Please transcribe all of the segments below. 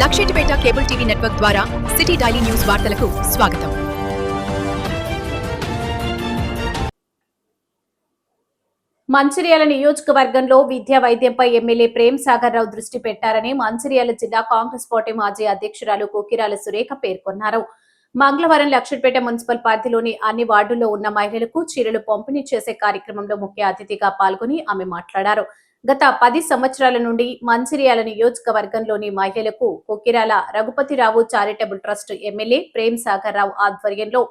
Luxettipet cable TV network ద్వారా city daily news వార్తలకు స్వాగతం. మంచిర్యాల నియోజకవర్గంలో విద్యా వైద్యంపై ఎమ్మెల్యే ప్రేమ్ సాగర్ రావు దృష్టి పెట్టారని మంచిర్యాల జిల్లా కాంగ్రెస్ పార్టీ మాజీ అధ్యక్షురాలు కోకిరాల సురేఖ పేర్కొన్నారు. మంగళవారం లక్షపేట మున్సిపల్ పరిధిలోని అన్ని వార్డుల్లో ఉన్న మహిళలకు చీరలు పంపిణీ చేసే కార్యక్రమంలో ముఖ్య అతిథిగా పాల్గొని ఆమె మాట్లాడారు. గత పది సంవత్సరాల నుండి మంచిర్యాల నియోజకవర్గంలోని మహిళలకు Kokkirala Raghupathi Rao charitable trust MLA Prem Sagar Rao ఆధ్వర్యంలో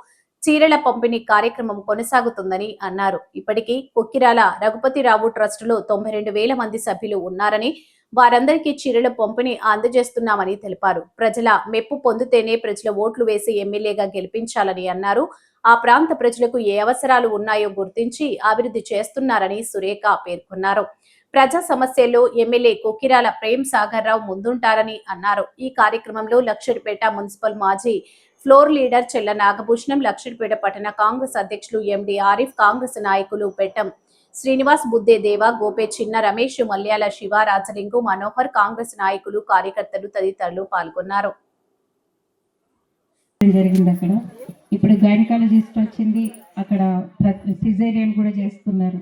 చీరల పంపిణీ కార్యక్రమం కొనసాగుతుందని అన్నారు. ఇప్పటికీ కొక్కిరాల రఘుపతిరావు ట్రస్టులో తొంభై రెండు వేల మంది సభ్యులు ఉన్నారని వారందరికీ చీరల పంపిణీ అందజేస్తున్నామని తెలిపారు. ప్రజల మెప్పు పొందితేనే ప్రజల ఓట్లు వేసి ఎమ్మెల్యేగా గెలిపించాలని అన్నారు. ఆ ప్రాంత ప్రజలకు ఏ అవసరాలు ఉన్నాయో గుర్తించి అభివృద్ధి చేస్తున్నారని సురేఖ పేర్కొన్నారు. ప్రజా సమస్యల్లో ఎమ్మెల్యే కొకిరాల ప్రేమ్ సాగర్ రావు ముందుంటారని అన్నారు. ఈ కార్యక్రమంలో లక్షడిపేట మున్సిపల్ మాజీ ఫ్లోర్ లీడర్ చెల్ల నాగభూషణం లక్షడిపేట పట్టణ కాంగ్రెస్ అధ్యక్షులు ఎండి ఆరిఫ్ కాంగ్రెస్ నాయకులు పెట్టం శ్రీనివాస్ బుద్దే దేవ గోపే చిన్న రమేష్ మల్యాల శివ రాజలింగు మనోహర్ కాంగ్రెస్ నాయకులు కార్యకర్తలు తదితరులు పాల్గొన్నారు. జరిగింది అక్కడ? ఇప్పుడు గైనకాలజిస్ట్ వచ్చింది. అక్కడ సిజేరియన్ కూడా చేస్తున్నారు.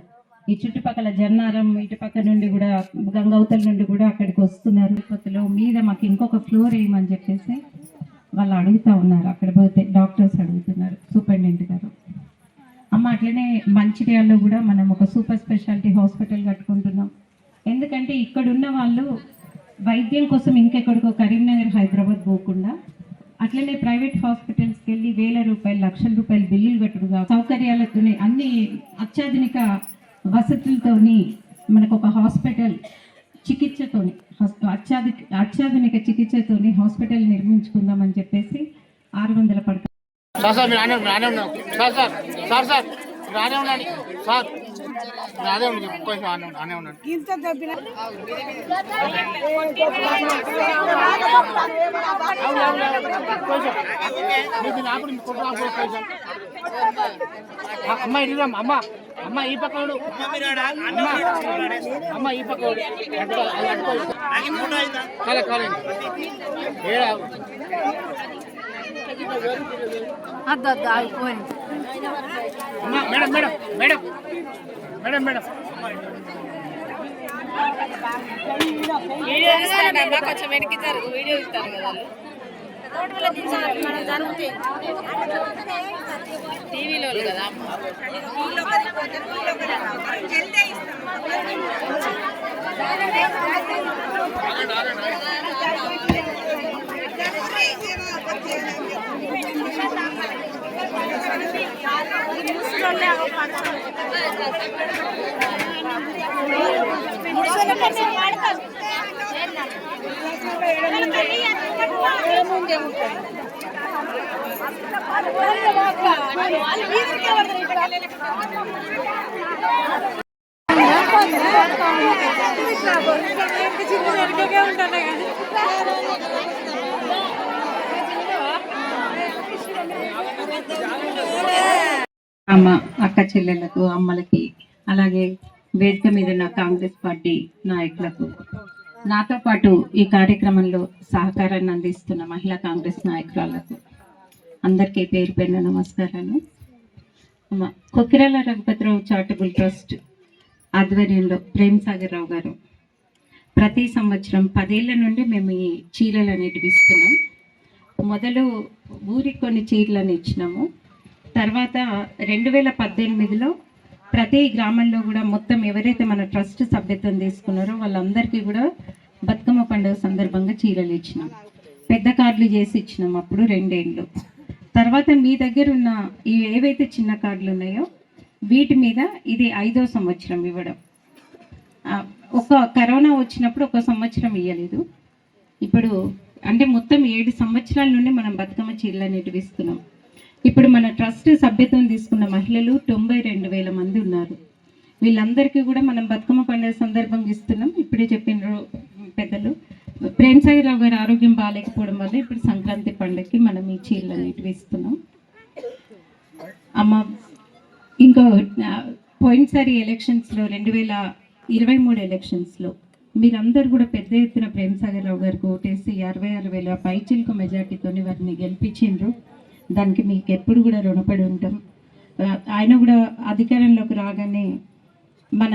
ఈ చుట్టుపక్కల జన్నారం ఇటు పక్క నుండి కూడా గంగవతల నుండి కూడా అక్కడికి వస్తున్నారు. తిరుపతిలో మీద మాకు ఇంకొక ఫ్లోర్ వేయమని చెప్పేసి వాళ్ళు అడుగుతా ఉన్నారు. అక్కడ పోతే డాక్టర్స్ అడుగుతున్నారు సూపరింటెండెంట్ గారు. అమ్మ అట్లనే మంచిర్యాలలో కూడా మనం ఒక సూపర్ స్పెషాలిటీ హాస్పిటల్ కట్టుకుంటున్నాం. ఎందుకంటే ఇక్కడున్న వాళ్ళు వైద్యం కోసం ఇంకెక్కడికో కరీంనగర్ హైదరాబాద్ పోకుండా అట్లనే ప్రైవేట్ హాస్పిటల్స్కి వెళ్ళి వేల రూపాయలు లక్షల రూపాయలు బిల్లులు కట్టుడుగా సౌకర్యాలతోనే అన్ని అత్యాధునిక వసతులతోని మనకు ఒక హాస్పిటల్ చికిత్సతోని హస్- అత్యాధునిక అత్యాధునిక చికిత్సతోని హాస్పిటల్ నిర్మించుకుందామని చెప్పేసి ఆరు వందల పడక సార్ సార్ రానే sir sir sir sir sir కొంచెం కొంచెం. అమ్మ ఇది అమ్మ. అమ్మ ఈ పక్క వాడు. అమ్మ అమ్మ ఈ పక్క వాడు. అడ్డుకో, అది అడ్డుకో. కాలే కాలే ఏడా అమ్మా, madam madam madam madam madam video తీస్తారమ్మా కొంచెం వెనక్కి జరుగు వీడియో ఇస్తారు కదా టీవీలో కదా అమ్మ అక్క చెల్లెలకు అమ్మలకి అలాగే వేదిక మీద ఉన్న కాంగ్రెస్ పార్టీ నాయకులకు నాతో పాటు ఈ కార్యక్రమంలో సహకారాన్ని అందిస్తున్న మహిళా కాంగ్రెస్ నాయకురాలకు అందరికీ పేరు పేరున నమస్కారాలు. కొకిరాల కొక్కిరాల రఘుపతిరావు చారిటబుల్ ట్రస్ట్ ఆధ్వర్యంలో ప్రేమ్ సాగర్ రావు గారు ప్రతి సంవత్సరం పదేళ్ళ నుండి మేము ఈ చీరలు అనేటివి ఇస్తున్నాం. మొదలు ఊరికి కొన్ని చీరలను ఇచ్చినాము. తర్వాత రెండు వేల పద్దెనిమిదిలో ప్రతి గ్రామంలో కూడా మొత్తం ఎవరైతే మన ట్రస్ట్ సభ్యత్వం తీసుకున్నారో వాళ్ళందరికీ కూడా బతుకమ్మ పండుగ సందర్భంగా చీరలు ఇచ్చినాం. పెద్ద కార్డులు చేసి ఇచ్చినాం అప్పుడు రెండేళ్ళు. తర్వాత మీ దగ్గర ఉన్న ఈ ఏవైతే చిన్న కార్డులు ఉన్నాయో వీటి మీద ఇది ఐదో సంవత్సరం ఇవ్వడం. ఒక కరోనా వచ్చినప్పుడు ఒక సంవత్సరం ఇవ్వలేదు ఇప్పుడు అంటే మొత్తం ఏడు సంవత్సరాల నుండి మనం బతుకమ్మ చీరలు అనేటివి ఇస్తున్నాం. ఇప్పుడు మన ట్రస్ట్ సభ్యత్వం తీసుకున్న మహిళలు తొంభై రెండు వేల మంది ఉన్నారు. వీళ్ళందరికీ కూడా మనం బతుకమ్మ పండుగ సందర్భంగా ఇస్తున్నాం. ఇప్పుడే చెప్పిన పెద్దలు. ప్రేమ్ రావు గారి ఆరోగ్యం బాగాలేకపోవడం వల్ల ఇప్పుడు సంక్రాంతి పండుగకి మనం ఈ చీరలు అనేటివి ఇస్తున్నాం. అమ్మ ఇంకో పోయినసారి ఎలక్షన్స్లో రెండు వేల ఇరవై మూడు ఎలక్షన్స్లో మీరందరూ కూడా పెద్ద ఎత్తున ప్రేమసాగర్ రావు గారికి ఓటేసి అరవై ఆరు వేల పైచిల్కు మెజార్టీతోని వారిని గెలిపించిండ్రు దానికి మీకు ఎప్పుడు కూడా రుణపడి ఉంటాం. ఆయన కూడా అధికారంలోకి రాగానే మన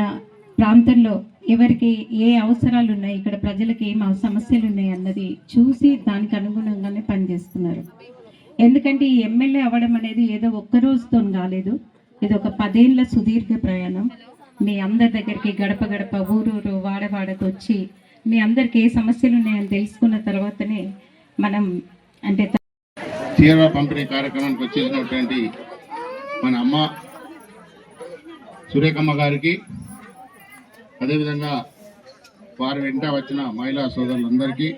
ప్రాంతంలో ఎవరికి ఏ అవసరాలు ఉన్నాయి ఇక్కడ ప్రజలకి ఏం సమస్యలు ఉన్నాయి అన్నది చూసి దానికి అనుగుణంగానే పనిచేస్తున్నారు. ఎందుకంటే ఈ ఎమ్మెల్యే అవ్వడం అనేది ఏదో ఒక్క రోజుతో కాలేదు. ఇది ఒక పదేళ్ళ సుదీర్ఘ ప్రయాణం. మీ అందరి దగ్గరికి గడప గడప ఊరూరు వాడవాడకు వచ్చి మీ అందరికి ఏ సమస్యలు ఉన్నాయని తెలుసుకున్న తర్వాతనే మనం అంటే చీర పంపిణీ కార్యక్రమానికి వచ్చేసినటువంటి మన అమ్మ సురేఖమ్మ గారికి అదేవిధంగా వారి వెంట వచ్చిన మహిళా సోదరులందరికీ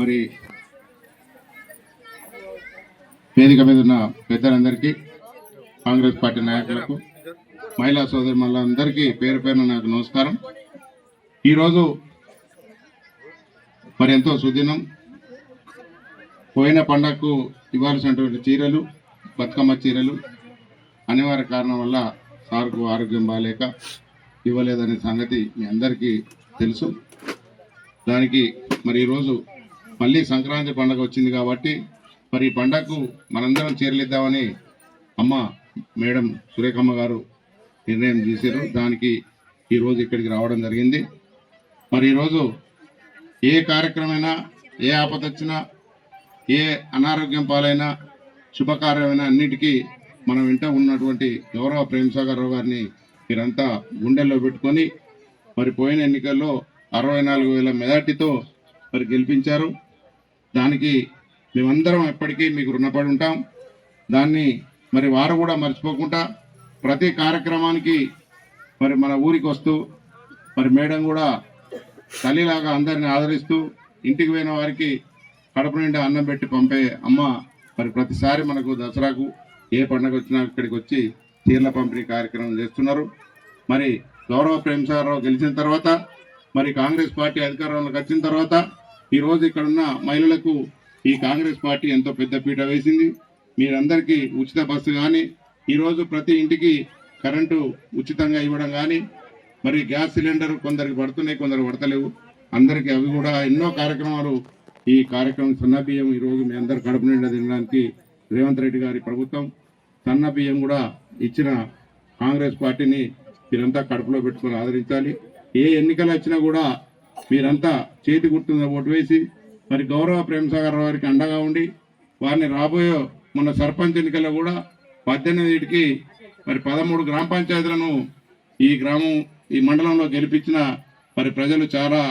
మరి వేదిక మీద ఉన్న పెద్దలందరికీ కాంగ్రెస్ పార్టీ నాయకులకు మహిళా సోదరి మళ్ళందరికీ పేరు పేరున నాకు నమస్కారం. ఈరోజు మరి ఎంతో సుదినం పోయిన పండగకు ఇవ్వాల్సినటువంటి చీరలు బతుకమ్మ చీరలు అనివార్య కారణం వల్ల సార్కు ఆరోగ్యం బాగాలేక ఇవ్వలేదనే సంగతి మీ అందరికీ తెలుసు. దానికి మరి ఈరోజు మళ్ళీ సంక్రాంతి పండగ వచ్చింది కాబట్టి మరి ఈ పండగకు మనందరం చీరలిద్దామని అమ్మ మేడం సురేఖమ్మ గారు నిర్ణయం చేశారు. దానికి ఈరోజు ఇక్కడికి రావడం జరిగింది. మరి ఈరోజు ఏ కార్యక్రమైనా ఏ ఆపద వచ్చినా ఏ అనారోగ్యం పాలైనా శుభకార్యమైన అన్నిటికీ మనం వెంట ఉన్నటువంటి గౌరవ ప్రేమసాగర్ రావు గారిని మీరంతా గుండెల్లో పెట్టుకొని మరి పోయిన ఎన్నికల్లో అరవై నాలుగు వేల మెజార్టీతో మరి గెలిపించారు. దానికి మేమందరం ఎప్పటికీ మీకు రుణపడి ఉంటాం. దాన్ని మరి వారు కూడా మర్చిపోకుండా ప్రతి కార్యక్రమానికి మరి మన ఊరికి వస్తూ మరి మేడం కూడా తల్లిలాగా అందరిని ఆదరిస్తూ ఇంటికి పోయిన వారికి కడప నిండా అన్నం పెట్టి పంపే అమ్మ మరి ప్రతిసారి మనకు దసరాకు ఏ పండుగ వచ్చినా ఇక్కడికి వచ్చి చీరల పంపిణీ కార్యక్రమం చేస్తున్నారు. మరి గౌరవ ప్రేమసారావు గెలిచిన తర్వాత మరి కాంగ్రెస్ పార్టీ అధికారంలోకి వచ్చిన తర్వాత ఈరోజు ఇక్కడ ఉన్న మహిళలకు ఈ కాంగ్రెస్ పార్టీ ఎంతో పెద్ద పీట వేసింది. మీరందరికీ ఉచిత బస్సు కానీ ఈరోజు ప్రతి ఇంటికి కరెంటు ఉచితంగా ఇవ్వడం కానీ మరి గ్యాస్ సిలిండర్ కొందరికి పడుతున్నాయి కొందరు పడతలేవు. అందరికీ అవి కూడా ఎన్నో కార్యక్రమాలు ఈ కార్యక్రమం సన్న బియ్యం ఈ రోజు మీ అందరు కడుపు నిండా తినడానికి రేవంత్ రెడ్డి గారి ప్రభుత్వం సన్న బియ్యం కూడా ఇచ్చిన కాంగ్రెస్ పార్టీని మీరంతా కడుపులో పెట్టుకొని ఆదరించాలి. ఏ ఎన్నికలు వచ్చినా కూడా మీరంతా చేతి గుర్తున్న ఓటు వేసి మరి గౌరవ ప్రేమసాగర్ వారికి అండగా ఉండి వారిని రాబోయే మన సర్పంచ్ ఎన్నికల్లో కూడా పద్దెనిమిదికి మరి పదమూడు గ్రామ పంచాయతీలను ఈ గ్రామం ఈ మండలంలో గెలిపించిన మరి ప్రజలు చాలా